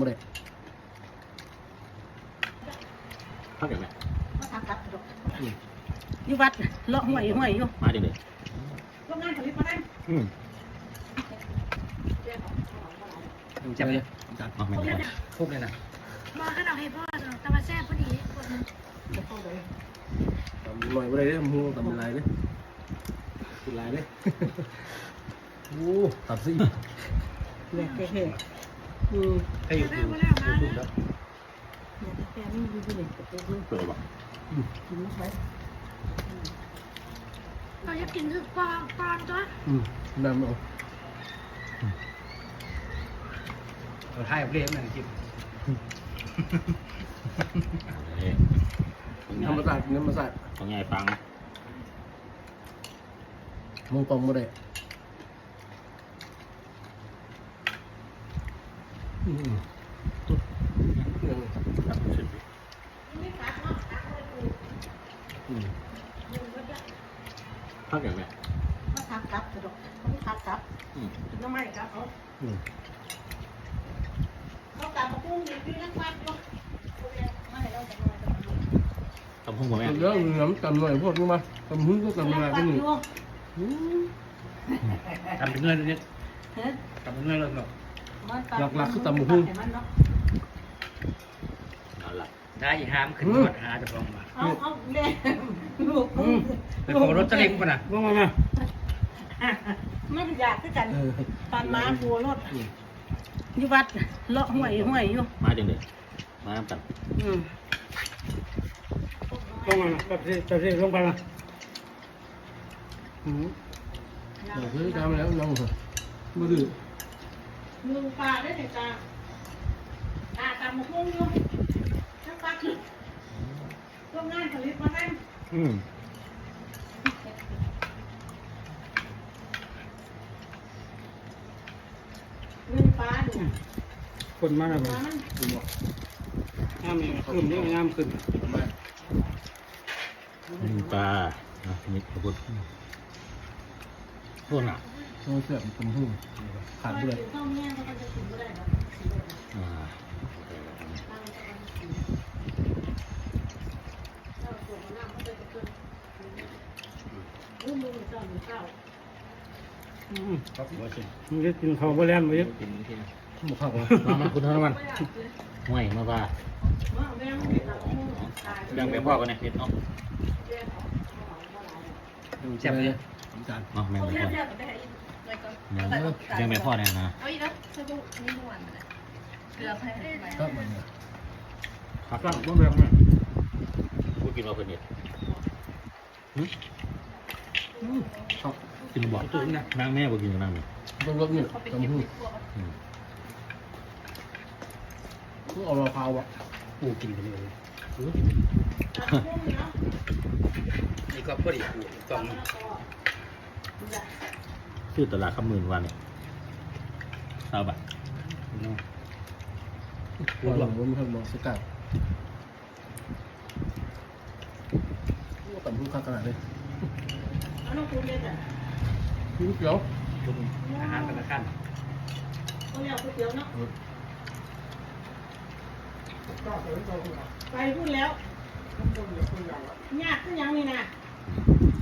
บ่ได้พักอย่างไรมาทำกับดอกอยู่วัดเลาะห้วยห้วยอยู่มาดิเลยโรงงานผลิตมาได้อืมจับเลยจับมาแม่งก่อนคุกเลยนะมาขนาดให้พ่อเนาะแต่ว่าแซ่บพอดีคนนึงตำหน่อยบ่ได้เด้อมูตำลายเด้อกินลายเด้อโอ้ตัดสิแหลกแค่ อืมให้อยู่แม่ดูมาแล้วมาดูแล้วครับแค่นี้อยู่ที่นี่ก็เป็นเปิดบ่กินไปเราจะกินคือปลาปลาตัวอืมน้ำเอาเราถ่ายเรียบนั่นคลิปเอ้ยธรรมศาสตร์ธรรมศาสตร์ต้องใหญ่ปังมองตรงบ่ไอืมเรื่องครับสุดอืมพักอย่างไรมาทำกับดอกมาทำกับอืมน้ำมันกับเขาอืมเขาตามมาปุ้งอยู่ที่นั่งวัดอยู่มาให้เราจะมาทำพุ่งบ่แม่เรื่องน้ำตำหน่อยพวกนี้มาตำหุ้นก็ตำลายก็นี่อืมทำเป็นเงินนิดเฮ้ยทำเป็นเงินแล้วเนาะ นั่นแหละได้อีห้ามขึ้นรถหาจะลองมาเอาเอาเล่ลูกอืมเป็นของรถตะลิงป่ะนะว่ามามาไม่อยากคือกันเออตอนมาบัวรถอยู่วัดเลาะห้วยห้วยอยู่มาดิเลยมาน้ำกันอืมลงมาแบบที่แบบที่ลงไปมาอืมเดี๋ยวซื้อตามแล้วน้องเหรอมาดื้อ ลุงปลาได้ไหมตาตาตามมาพุ่งอยู่นั่งปักอยู่โรงงานผลิตมาได้อืมลุงปลาดูคนมาแล้วปลามันงามนี่ขึ้นนี่งามขึ้นอืมปลาอะนี่ขอบคุณพวกน่ะ โซ่เสียบตำหุ้ขาดเลยเข้าแม่เขาก็จะกินไม่ได้หรอกอ่าลูกมือเจ้าหนูเจ้าครับมึงจะกินข้าวบะแลนมาเยอะกินกินหมข้าวก่อนมามาคุณเท่านั้นห่วยมาว่าว่าแม่ไม่ได้ทำตายแบ่งไปพ่อกันนะเฮ็ดเนาะแซ่บเลยจานเนาะแบ่งไปพ่อ นเนี่ยแบ่งไปพ่อเนี่ยนะเอาอีกแล้วสบู่นี่ม่วนเลยเกลือให้ไหมก็มันเนี่ยครับสั่งบ่แบบนั้นกูกินมาเพิ่นเฮ็ดข้าวกินบ่ตื่นนะนางแม่บ่กินกับนางนี่ต้องรสเนี่ยตำหุ้นอืมต้องเอาราคาอะปูกินไปเลยนี่ก็พอดีปูต้อง ชื่อตลาดคำหมื่นวันนี่สาวบาทหัวหลังมันทำมาสกัดตำหุ้นข้าวขนาดเลยเอาน้องคุณเรียกอะกินเกี๊ยวอาหารแต่ละขั้นเขาเรียกก๋วยเตี๋ยวเนาะไปพูดแล้วยากขึ้นยังนี่นะ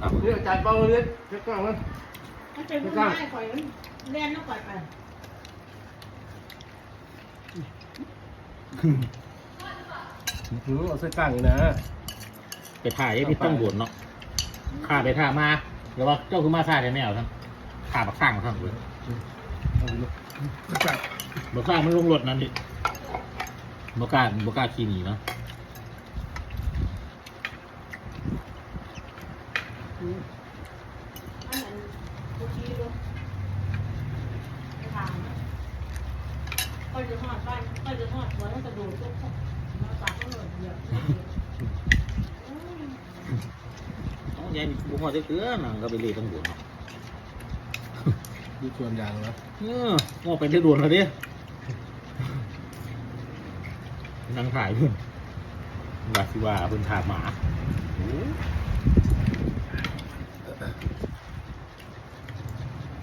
ครับเนี่ยจานเปล่าเลยเจ๊กล้างมัน มันเป็นผู้ได้ข่อยมันเล่นน้องข่อยไปหือเอาใส่กลางเลยนะไปถ่ายไอ้พี่ต้องบวชเนาะข้าไปถ่ามาเดี๋ยวว่าเจ้าคือมาถ่ายได้แนวทั้งข้าบักข้างทั้งเลยเอาไปเลยสกัดบักข้างมันลงรถนั่นดิบักล้าบักล้าขี่หนีเนาะ อันนั้นกูชี้ดูไปถาม ก็จะทอดบ้านก็จะทอดหัวต้องกระดูกตุ๊กมาปากก็หล่นเยอะเอายายบุกมาได้เกลือหนังก็ไปเลยต้องบวชเนาะดูส่วนยางนะเออว่าไปได้ด่วนแล้วดินั่งถ่ายเพื่อนบาสิว่าเพิ่นถามหมาโอ้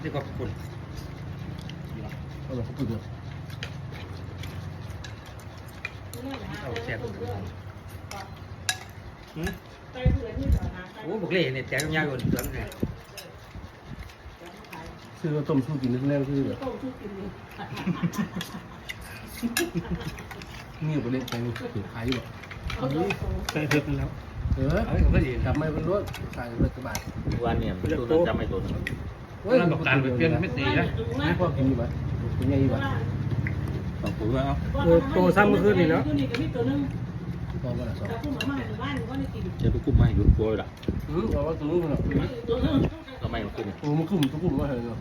นี่ก็คนเอาไปเขาปุ๋ยเดียว เอาแซ่บอืมโอ้บุกเล่เนี่ยแจกยาวกว่าสวนเนี่ยซื้อต้มสู้กินนึกแน่คือแบบต้มชุบกินนี่ประเด็นไปถือขายอยู่เอาต้ใส่เพิ่มแล้วเออเอาก็ดีกลับมาเป็นรถขายเลยกระบะวันเนี่ยตัวนั้นจำไม่ตัวนึงเราบอกการเปลี่ยนไม่ตีนะไม่พอกินอยู่ไหมเป็นไงอยู่ไห มสองปุ๋ยเอาตัวซ้ำเมื่อคืนนี่แล้วตัวนี้ก็มีตัวนึงพอมาละสองแต่ผู้หมามาในบ้านก็ได้กินเจอทุกกลุ่มมาหยุดกลัวเลยล่ะอืมเอาว่าตัวนู้นน่ะตัวนึงก็ไม่มาขึ้นโอ้มันขึ้นตัวขึ้นมาเหรอ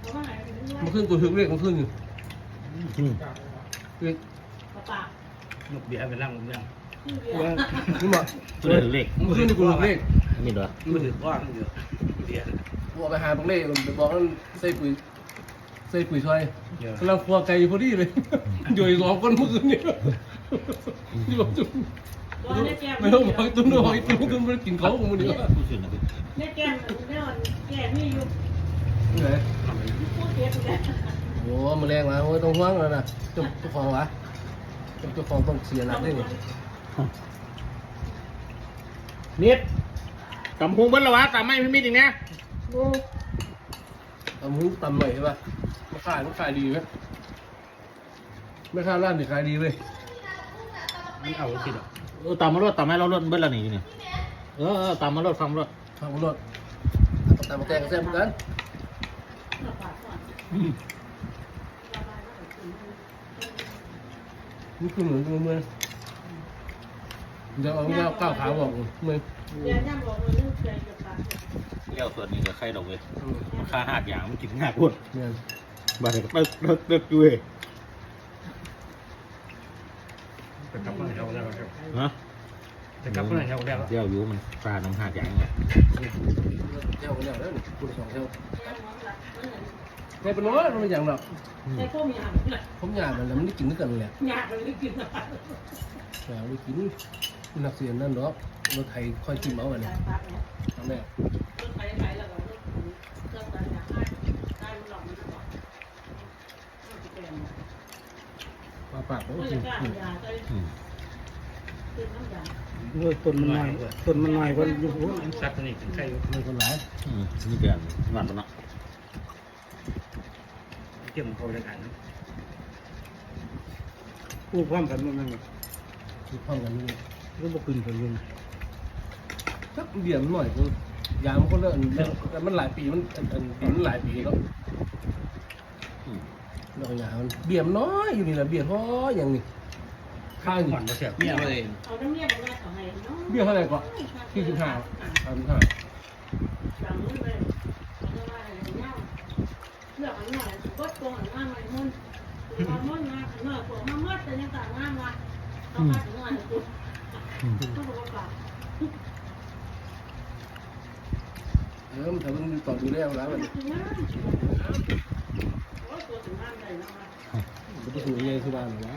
เพราะว่าไหนมันขึ้นตัวถึงเลขมันขึ้นอยู่เลขปลาปากนกเบียร์ไปล่างผมยังชื่อเดียวนี่บอกตัวเล็กเล็กมันขึ้นในกลุ่มเลขมีด้วยมือถือก้อนเดียวเบียร์บอกไปหาตรงเลขไปบอกนั่นใส่ปุ๋ยใส่ปุ๋ยช่วยเยอะกำลังครัวไก่พอดีเลยอยู่อีกสองคนเมื่อคืนเนี่ยนี่บอกจุ๊บตัวนี้แก้มไม่ต้องบอกตุ้นบอกตุ้นตุ้นมันกินเขาของมันดีกว่าผู้ชื่อนะพี่เนี่ยแก้มเนี่ยแก้มนี่อยู่ไหนพูดเทียบกันโอ้มาแรงมาโอ้ต้องห่วงแล้วนะเจ้าเจ้าของวะเจ้าของต้องเสียหนักได้ไงนิดกำพุงเบิ้ลละวะตามไม่พี่มิดอีกนะทำหุ้ตำหน่อยใช่ป่ะมา ขายมันขายดีไหมไม่ขายร้านนี่ขายดีเลยไม่เอาสิหรอกเออตามมารถตามให้เรารถเบิ้ลละนี่นี่เออเออตามมารถฟังรถทำรถตำมาแตงแซ่บกันนี่คือเหมือนเมื่อเดี๋ยวเอาเงาก้าวขาบอกเมื่อเรียนย่ำบอกเลยเรื่องใจกับปากเลี้ยวส่วนนี้ก็ใครดอกเว้ยมันค่าหาดอย่างมันกินง่ายพุ่นเนี่ย บาดเจ็บตึกตึกตึกด้วยจะกลับมาเอาแล้วครับฮะจะกลับมาเอาแล้วเลี้ยวอยู่มันปลาน้ำหาดอย่างเนี่ยเจ้ากันแล้วเนี่ยคุณสองเจ้าแต่เป็นน้อยมันอย่างแบบไอ้พวกมีหางเลยผมอยากมันแล้วมันได้กินด้วยกันแหละหยาดมันได้กินอะไรแต่ได้กินนักเสียนนั่นเนาะรถไทยค่อยกินเอาไปเลยปากเนี่ยทำแม่รถไฟไฟแล้วก็รถเครื่องตัดหญ้าให้ให้มันหลอกมันก่อนมันจะเป็น ปากผมมันกิจะนกล้าหญ้าใส่อืมขึ้นน้ำยเมื่อต้นมันหน่อยต้นมันหน่อยคนยู่หัวมันสัตว์นี่ถึงใครมันคนหลายนี่เกินหวานปะเนาะเกี่ยวกับเขาเลยกันกู้พร้อมกันมันมันคิดพร้อมกันนี่ก็บอกขึ้นไปยิงสักเบี่ยมหน่อยนึงยามคนละอันแต่มันหลายปีมันมันหลายปีแล้ว มแล้วก็ยามันเบี่ยมน้อยอยู่นี่แหละเบี่ยมพออย่างนี้ข้างหวานมาเสียเมียเลยเอาน้ำเมียมาแม่เอาให้เนาะเบี่ยมเท่าไหร่ก่อนที่สิบห้าสามห้าจำมันเลยเอาไว้ให้เงาเลือกอันหน่อยก็ตรงอันหน้ามันมุ่นมันมุ่นนะอันหน่อยผมมาเมื่อแต่ยังต่างงามละเอามาถึงหน่อยคุณต้องบอกว่าเออมันทำมันต่อดูแล้วแล้วมันถึงงา มโอ้ตัวถึงงามได้นะมันก็สูงใหญ่ที่บ้านหรอวะ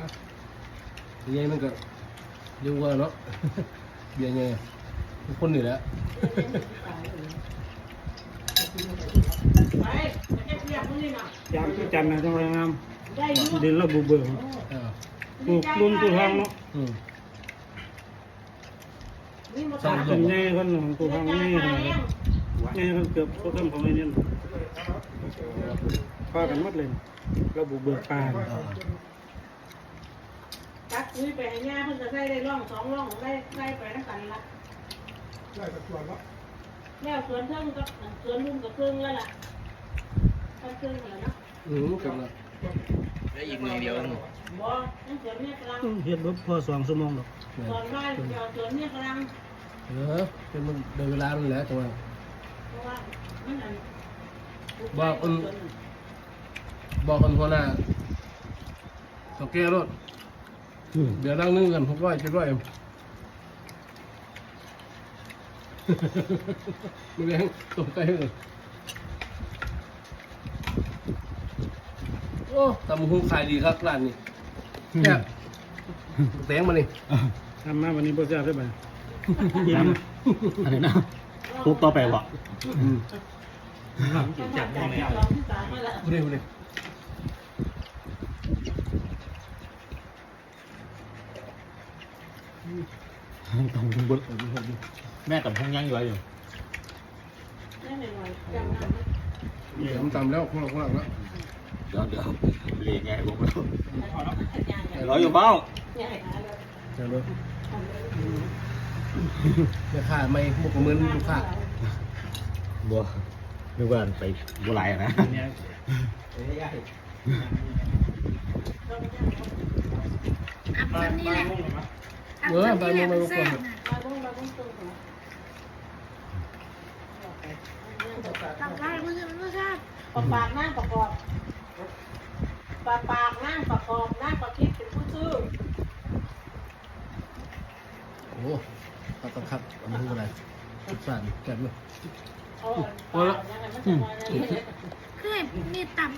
ใหญ่มันก็เรียกว่าเนาะเบี่ยใหญ่ทุกคนนี่แหละไปไปเก็บเรียบมึงนี่นะยามที่จันทร์นะต้องงามได้ำเดินแล้วบุเบิกเออปลูกลุมตัวทางเนาะอืมนี่มาสองคนใหญ่คนหนึ่งตัวทางนี่ใหญ่คนเกือบเขาทำของไอ้นี่ พากันหมดเลยแล้วบุเบิกปลาตักคุยไปให้ย่าเพิ่งจะได้ได้ร่องสองร่องได้ได้ไปน้ำกันละแล้วสวนเทิงกับสวนลุงกับเครื่องแล้วล่ะเครื่องแล้วนะอืมเกับละได้อีกหน่อยเดียวบ่นั่นสวนเนี่ยกำลังเฮ็ดบ่พอสองชั่วโมงหรอกสอนบ้านเดี๋ยวสวนเนี่ยกำลังเออเป็นมันเดินเวลามันแหละจังหวะเพราะว่ามันอัน บอกคนบอกคนหัวหน้าเขาแก้รถเดี๋ยวนั่งนึงกันหกร้อยเจ็ดร้อยเองไม่แรงตกใจเลยโอ้ตำหูขายดีครับร้านนี้แค่แตงมานี่ทำมาวันนี้บ่ทราบได้บ่น้ำอันนี้นะปุ๊บต่อไปวะ หลังจากจับยังไงเร็วเลยต้องดึงแม่กับพงยังอยู่ไรอยู่เนี่ยผมจำแล้วคนละคนละแล้วเดี๋ยวเดี๋ยวเรียกไงกมร้อยอยู่เบ้าเดี๋ยวเลเดี๋ยวข้าไม่พวกมือลูกข้าบัว นึกว่าไปบัวลายอะนะอัพแบบนี้แหละอัพแบบใบนี้แหมืละอมันลูกแซ่บนะมางมาบุ้งตึงหัวทำได้มันไม่แซ่บปากปากนั่งประกอบปากปากนั่งประกอบนั่งประคิดเป็นผู้ซื้อโอ้ตัดตัดครับอันนี้อะไรสั่นแกะเลย เอาปากอย่างนั้นมันจะมาเนี่ยคือมีตับ